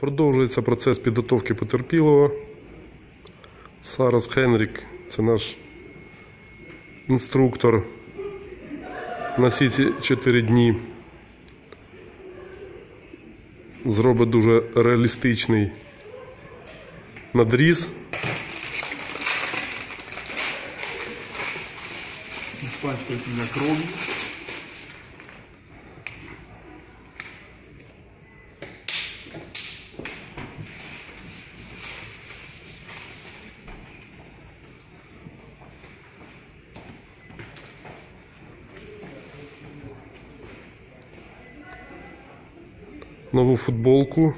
Продовжується процес підготовки потерпілого. Сарас Хенрік це наш інструктор на всі ці 4 дні. Зробить дуже реалістичний надріз. Пачкает меня кровью. Нову футболку.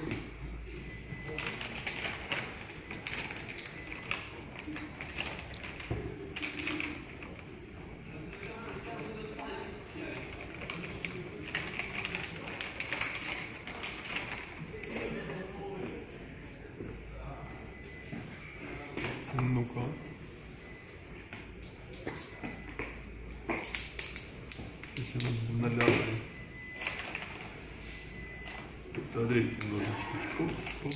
Ну-ка. Сейчас я. Подогреть немножечко. Оп, оп.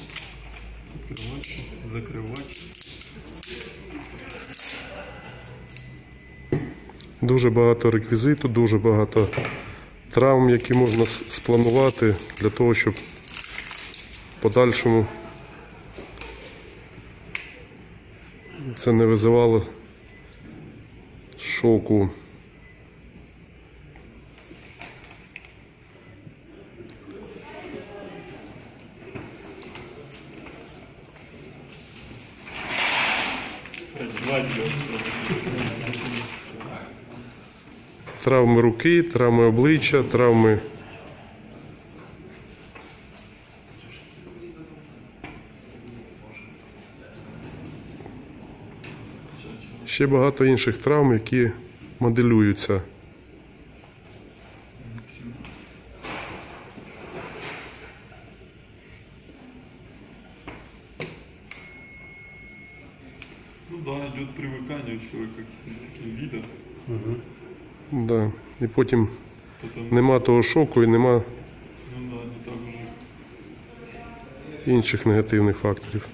Открывать, закрывать. Дуже багато реквізиту, дуже багато травм, які можна спланувати для того, щоб подальшому це не визивало шоку. Травми руки, травми обличчя, травми. Ще багато інших травм, які моделюються. Ну да, идет привыкание у человека к таким видам. Да. І потім Потом, нема того шоку і нема ну да, не так уже. інших негативних факторів.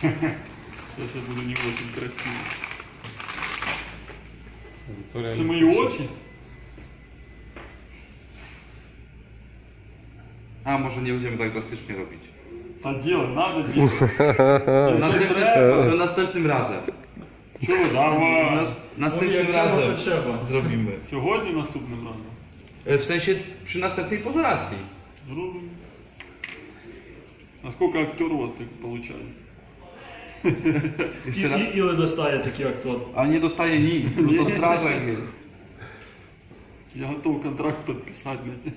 Сейчас я буду не очень красивый. Это мои очи? A może nie będziemy tak drastycznie robić. Та делай, надо делать. Następnym, to następnym razem. Чого, давай. Nas, następnym razem zrobimy. Сьогодні наступним разом. E, W sensie przy następnej pozolacji. Зробимо. А сколько актер у вас так получает? І, і, і достає такий актор. A nie dostaje nic, no to strażak jest. Я готов контракт подписать. блядь.